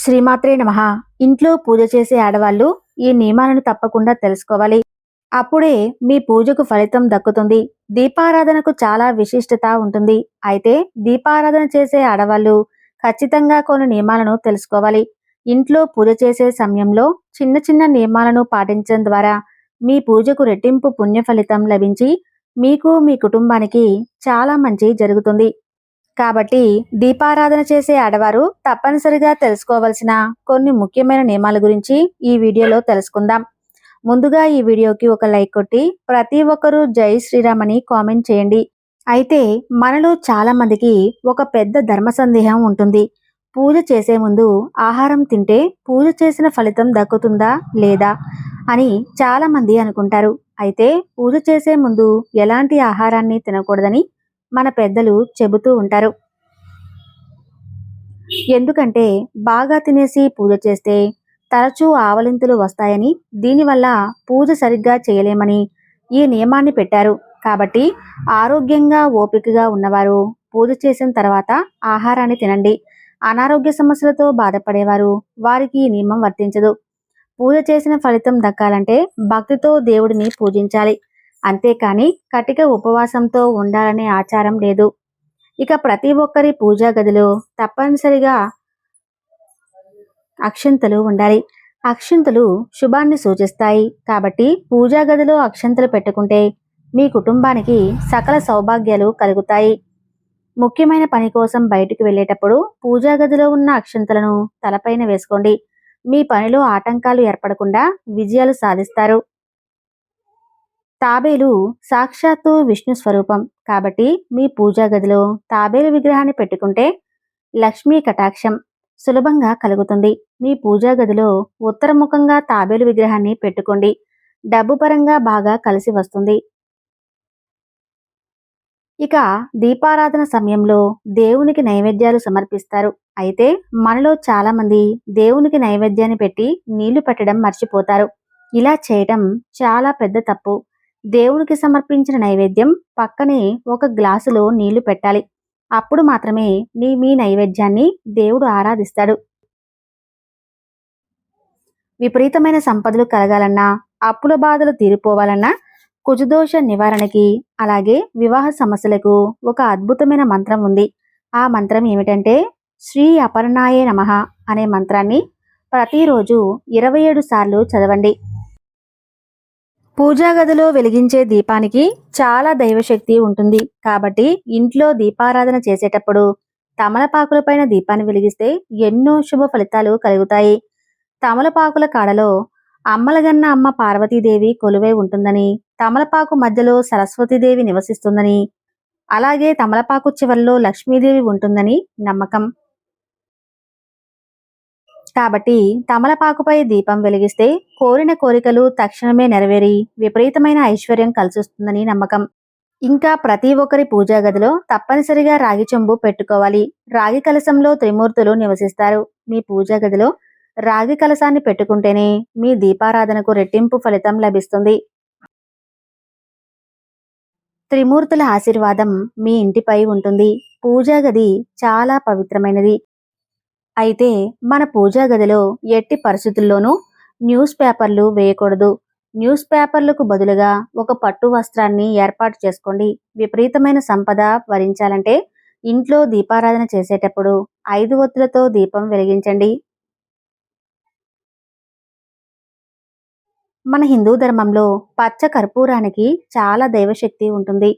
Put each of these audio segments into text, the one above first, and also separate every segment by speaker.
Speaker 1: శ్రీమాత్రే నమ. ఇంట్లో పూజ చేసే ఆడవాళ్ళు ఈ నియమాలను తప్పకుండా తెలుసుకోవాలి. అప్పుడే మీ పూజకు ఫలితం దక్కుతుంది. దీపారాధనకు చాలా విశిష్టత ఉంటుంది. అయితే దీపారాధన చేసే ఆడవాళ్ళు ఖచ్చితంగా కొన్ని నియమాలను తెలుసుకోవాలి. ఇంట్లో పూజ చేసే సమయంలో చిన్న చిన్న నియమాలను పాటించడం ద్వారా మీ పూజకు రెట్టింపు పుణ్య ఫలితం లభించి మీకు మీ కుటుంబానికి చాలా మంచి జరుగుతుంది. కాబట్టి దీపారాధన చేసే ఆడవారు తప్పనిసరిగా తెలుసుకోవలసిన కొన్ని ముఖ్యమైన నియమాల గురించి ఈ వీడియోలో తెలుసుకుందాం. ముందుగా ఈ వీడియోకి ఒక లైక్ కొట్టి ప్రతి ఒక్కరూ జై శ్రీరామ్ అని కామెంట్ చేయండి. అయితే మనలో చాలా మందికి ఒక పెద్ద ధర్మ సందేహం ఉంటుంది. పూజ చేసే ముందు ఆహారం తింటే పూజ చేసిన ఫలితం దక్కుతుందా లేదా అని చాలా మంది అనుకుంటారు. అయితే పూజ చేసే ముందు ఎలాంటి ఆహారాన్ని తినకూడదని మన పెద్దలు చెబుతూ ఉంటారు. ఎందుకంటే బాగా తినేసి పూజ చేస్తే తరచూ ఆవలింతులు వస్తాయని దీనివల్ల పూజ సరిగ్గా చేయలేమని ఈ నియమాన్ని పెట్టారు. కాబట్టి ఆరోగ్యంగా ఓపికగా ఉన్నవారు పూజ చేసిన తర్వాత ఆహారాన్ని తినండి. అనారోగ్య సమస్యలతో బాధపడేవారు వారికి ఈ నియమం వర్తించదు. పూజ చేసిన ఫలితం దక్కాలంటే భక్తితో దేవుడిని పూజించాలి. అంతేకాని కటిక ఉపవాసంతో ఉండాలనే ఆచారం లేదు. ఇక ప్రతి ఒక్కరి పూజా గదిలో తప్పనిసరిగా అక్షంతలు ఉండాలి. అక్షంతలు శుభాన్ని సూచిస్తాయి. కాబట్టి పూజా గదిలో అక్షంతలు పెట్టుకుంటే మీ కుటుంబానికి సకల సౌభాగ్యాలు కలుగుతాయి. ముఖ్యమైన పని కోసం బయటికి వెళ్ళేటప్పుడు పూజా గదిలో ఉన్న అక్షంతలను తలపైన వేసుకోండి. మీ పనిలో ఆటంకాలు ఏర్పడకుండా విజయాలు సాధిస్తారు. తాబేలు సాక్షాత్తు విష్ణు స్వరూపం. కాబట్టి మీ పూజా గదిలో తాబేలు విగ్రహాన్ని పెట్టుకుంటే లక్ష్మీ కటాక్షం సులభంగా కలుగుతుంది. మీ పూజా గదిలో ఉత్తరముఖంగా తాబేలు విగ్రహాన్ని పెట్టుకోండి. డబ్బు పరంగా బాగా కలిసి వస్తుంది. ఇక దీపారాధన సమయంలో దేవునికి నైవేద్యాలు సమర్పిస్తారు. అయితే మనలో చాలామంది దేవునికి నైవేద్యాన్ని పెట్టి నీళ్ళు పెట్టడం మర్చిపోతారు. ఇలా చేయటం చాలా పెద్ద తప్పు. దేవునికి సమర్పించిన నైవేద్యం పక్కనే ఒక గ్లాసులో నీళ్ళు పెట్టాలి. అప్పుడు మాత్రమే నీ మీ నైవేద్యాన్ని దేవుడు ఆరాధిస్తాడు. విపరీతమైన సంపదలు కలగాలన్నా అప్పుల బాధలు తీరిపోవాలన్నా కుజదోష నివారణకి అలాగే వివాహ సమస్యలకు ఒక అద్భుతమైన మంత్రం ఉంది. ఆ మంత్రం ఏమిటంటే శ్రీ అపర్ణాయే నమః అనే మంత్రాన్ని ప్రతిరోజు ఇరవై ఏడు సార్లు చదవండి. పూజా గదిలో వెలిగించే దీపానికి చాలా దైవశక్తి ఉంటుంది. కాబట్టి ఇంట్లో దీపారాధన చేసేటప్పుడు తమలపాకులపైన దీపాన్ని వెలిగిస్తే ఎన్నో శుభ ఫలితాలు కలుగుతాయి. తమలపాకుల కాడలో అమ్మలగన్న అమ్మ పార్వతీదేవి కొలువై ఉంటుందని తమలపాకు మధ్యలో సరస్వతీదేవి నివసిస్తుందని అలాగే తమలపాకు చివరిలో లక్ష్మీదేవి ఉంటుందని నమ్మకం. కాబట్టి తమలపాకుపై దీపం వెలిగిస్తే కోరిన కోరికలు తక్షణమే నెరవేరి విపరీతమైన ఐశ్వర్యం కలిసొస్తుందని నమ్మకం. ఇంకా ప్రతి ఒక్కరి పూజా గదిలో తప్పనిసరిగా రాగి చెంబు పెట్టుకోవాలి. రాగి కలశంలో త్రిమూర్తులు నివసిస్తారు. మీ పూజా గదిలో రాగి కలశాన్ని పెట్టుకుంటేనే మీ దీపారాధనకు రెట్టింపు ఫలితం లభిస్తుంది. త్రిమూర్తుల ఆశీర్వాదం మీ ఇంటిపై ఉంటుంది. పూజా గది చాలా పవిత్రమైనది. అయితే మన పూజా గదిలో ఎట్టి పరిస్థితుల్లోనూ న్యూస్ పేపర్లు వేయకూడదు. న్యూస్ పేపర్లకు బదులుగా ఒక పట్టు వస్త్రాన్ని ఏర్పాటు చేసుకోండి. విపరీతమైన సంపద వరించాలంటే ఇంట్లో దీపారాధన చేసేటప్పుడు ఐదు ఒత్తులతో దీపం వెలిగించండి. మన హిందూ ధర్మంలో పచ్చ కర్పూరానికి చాలా దైవశక్తి ఉంటుంది.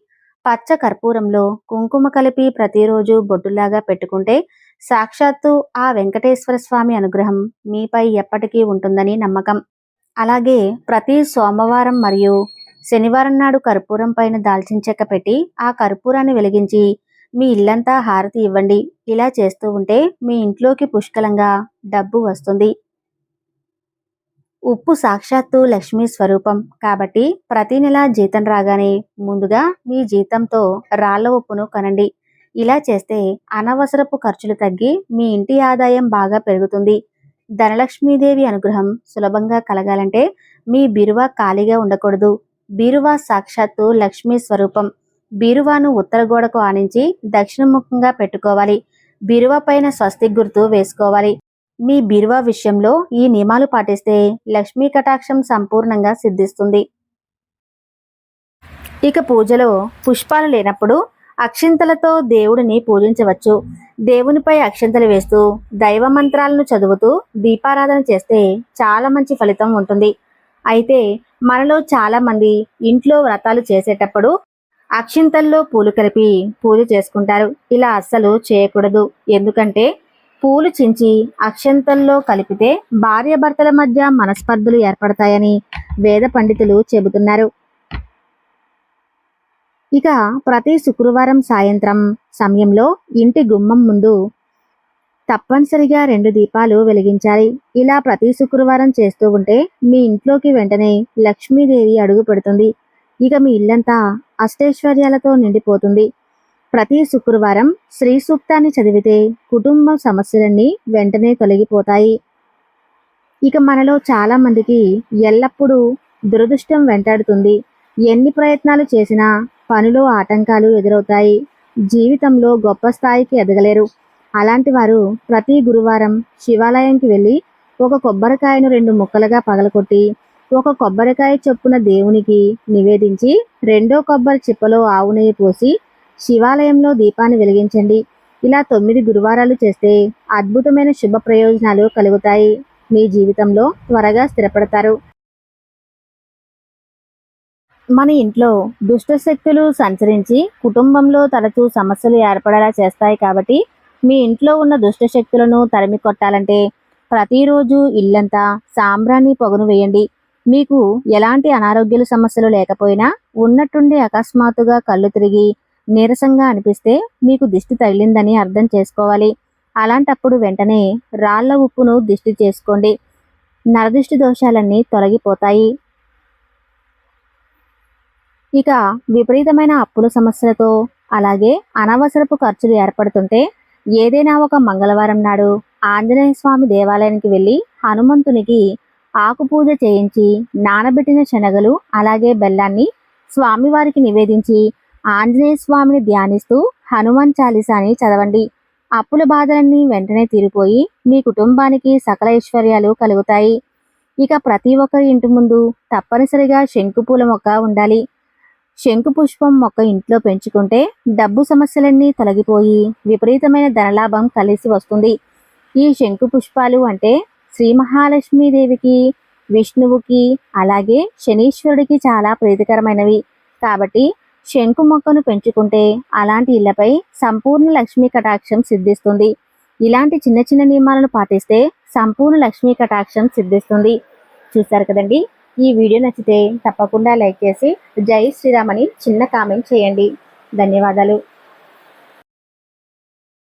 Speaker 1: పచ్చ కర్పూరంలో కుంకుమ కలిపి ప్రతిరోజు బొడ్డులాగా పెట్టుకుంటే సాక్షాత్తు ఆ వెంకటేశ్వర స్వామి అనుగ్రహం మీపై ఎప్పటికీ ఉంటుందని నమ్మకం. అలాగే ప్రతి సోమవారం మరియు శనివారం నాడు కర్పూరం పైన దాల్చిన చెక్క పెట్టి ఆ కర్పూరాన్ని వెలిగించి మీ ఇల్లంతా హారతి ఇవ్వండి. ఇలా చేస్తూ ఉంటే మీ ఇంట్లోకి పుష్కలంగా డబ్బు వస్తుంది. ఉప్పు సాక్షాత్తు లక్ష్మీ స్వరూపం. కాబట్టి ప్రతి నెల జీతం రాగానే ముందుగా మీ జీతంతో రాళ్ళ ఉప్పును కనండి. ఇలా చేస్తే అనవసరపు ఖర్చులు తగ్గి మీ ఇంటి ఆదాయం బాగా పెరుగుతుంది. ధనలక్ష్మీదేవి అనుగ్రహం సులభంగా కలగాలంటే మీ బీరువా ఖాళీగా ఉండకూడదు. బీరువా సాక్షాత్తు లక్ష్మీ స్వరూపం. బీరువాను ఉత్తర గోడకు ఆనించి దక్షిణముఖంగా పెట్టుకోవాలి. బీరువా పైన స్వస్తిక్ గుర్తు వేసుకోవాలి. మీ బీరువా విషయంలో ఈ నియమాలు పాటిస్తే లక్ష్మీ కటాక్షం సంపూర్ణంగా సిద్ధిస్తుంది. ఇక పూజలో పుష్పాలు లేనప్పుడు అక్షింతలతో దేవుడిని పూజించవచ్చు. దేవునిపై అక్షింతలు వేస్తూ దైవ మంత్రాలను చదువుతూ దీపారాధన చేస్తే చాలా మంచి ఫలితం ఉంటుంది. అయితే మనలో చాలామంది ఇంట్లో వ్రతాలు చేసేటప్పుడు అక్షింతల్లో పూలు కలిపి పూజ చేసుకుంటారు. ఇలా అస్సలు చేయకూడదు. ఎందుకంటే పూలు చించి అక్షంతల్లో కలిపితే భార్యాభర్తల మధ్య మనస్పర్ధలు ఏర్పడతాయని వేద పండితులు చెబుతున్నారు. ఇక ప్రతి శుక్రవారం సాయంత్రం సమయంలో ఇంటి గుమ్మం ముందు తప్పనిసరిగా రెండు దీపాలు వెలిగించాలి. ఇలా ప్రతి శుక్రవారం చేస్తూ ఉంటే మీ ఇంట్లోకి వెంటనే లక్ష్మీదేవి అడుగు పెడుతుంది. ఇక మీ ఇల్లంతా అష్టైశ్వర్యాలతో నిండిపోతుంది. ప్రతి శుక్రవారం శ్రీ సూక్తాన్ని చదివితే కుటుంబ సమస్యలన్నీ వెంటనే తొలగిపోతాయి. ఇక మనలో చాలామందికి ఎల్లప్పుడూ దురదృష్టం వెంటాడుతుంది. ఎన్ని ప్రయత్నాలు చేసినా పనిలో ఆటంకాలు ఎదురవుతాయి. జీవితంలో గొప్ప స్థాయికి ఎదగలేరు. అలాంటి వారు ప్రతి గురువారం శివాలయంకి వెళ్ళి ఒక కొబ్బరికాయను రెండు ముక్కలుగా పగలకొట్టి ఒక కొబ్బరికాయ చొప్పున దేవునికి నివేదించి రెండో కొబ్బరి చిప్పలో ఆవు నెయ్యి పోసి శివాలయంలో దీపాన్ని వెలిగించండి. ఇలా తొమ్మిది గురువారాలు చేస్తే అద్భుతమైన శుభ ప్రయోజనాలు కలుగుతాయి. మీ జీవితంలో త్వరగా స్థిరపడతారు. మన ఇంట్లో దుష్ట శక్తులు సంచరించి కుటుంబంలో తరచూ సమస్యలు ఏర్పడేలా చేస్తాయి కాబట్టి మీ ఇంట్లో ఉన్న దుష్ట శక్తులను తరిమి కొట్టాలంటే ప్రతిరోజు ఇల్లంతా సాంబ్రాణి పొగను వేయండి. మీకు ఎలాంటి అనారోగ్యాల సమస్యలు లేకపోయినా ఉన్నట్టుండి అకస్మాత్తుగా కళ్ళు తిరిగి నీరసంగా అనిపిస్తే మీకు దిష్టి తగిలిందని అర్థం చేసుకోవాలి. అలాంటప్పుడు వెంటనే రాళ్ళ ఉప్పును దిష్టి చేసుకోండి. నరదిష్టి దోషాలన్నీ తొలగిపోతాయి. ఇక విపరీతమైన అప్పుల సమస్యలతో అలాగే అనవసరపు ఖర్చులు ఏర్పడుతుంటే ఏదైనా ఒక మంగళవారం నాడు ఆంజనేయ స్వామి దేవాలయానికి వెళ్ళి హనుమంతునికి ఆకుపూజ చేయించి నానబెట్టిన శనగలు అలాగే బెల్లాన్ని స్వామివారికి నివేదించి ఆంజనేయ స్వామిని ధ్యానిస్తూ హనుమాన్ చాలీసాని చదవండి. అప్పుల బాధలన్నీ వెంటనే తీరిపోయి మీ కుటుంబానికి సకల ఐశ్వర్యాలు కలుగుతాయి. ఇక ప్రతి ఒక్కరి ఇంటి ముందు తప్పనిసరిగా శంకుపూల మొక్క ఉండాలి. శంకు పుష్పం మొక్క ఇంట్లో పెంచుకుంటే డబ్బు సమస్యలన్నీ తొలగిపోయి విపరీతమైన ధనలాభం కలిసి వస్తుంది. ఈ శంకు పుష్పాలు అంటే శ్రీ మహాలక్ష్మీదేవికి విష్ణువుకి అలాగే శనీశ్వరుడికి చాలా ప్రీతికరమైనవి. కాబట్టి శంకు మొక్కను పెంచుకుంటే అలాంటి ఇళ్ళపై సంపూర్ణ లక్ష్మీ కటాక్షం సిద్ధిస్తుంది. ఇలాంటి చిన్న చిన్న నియమాలను పాటిస్తే సంపూర్ణ లక్ష్మీ కటాక్షం సిద్ధిస్తుంది. చూసారు కదండి? ఈ వీడియో నచ్చితే తప్పకుండా లైక్ చేసి జై శ్రీరామ్ అని చిన్న కామెంట్ చేయండి. ధన్యవాదాలు.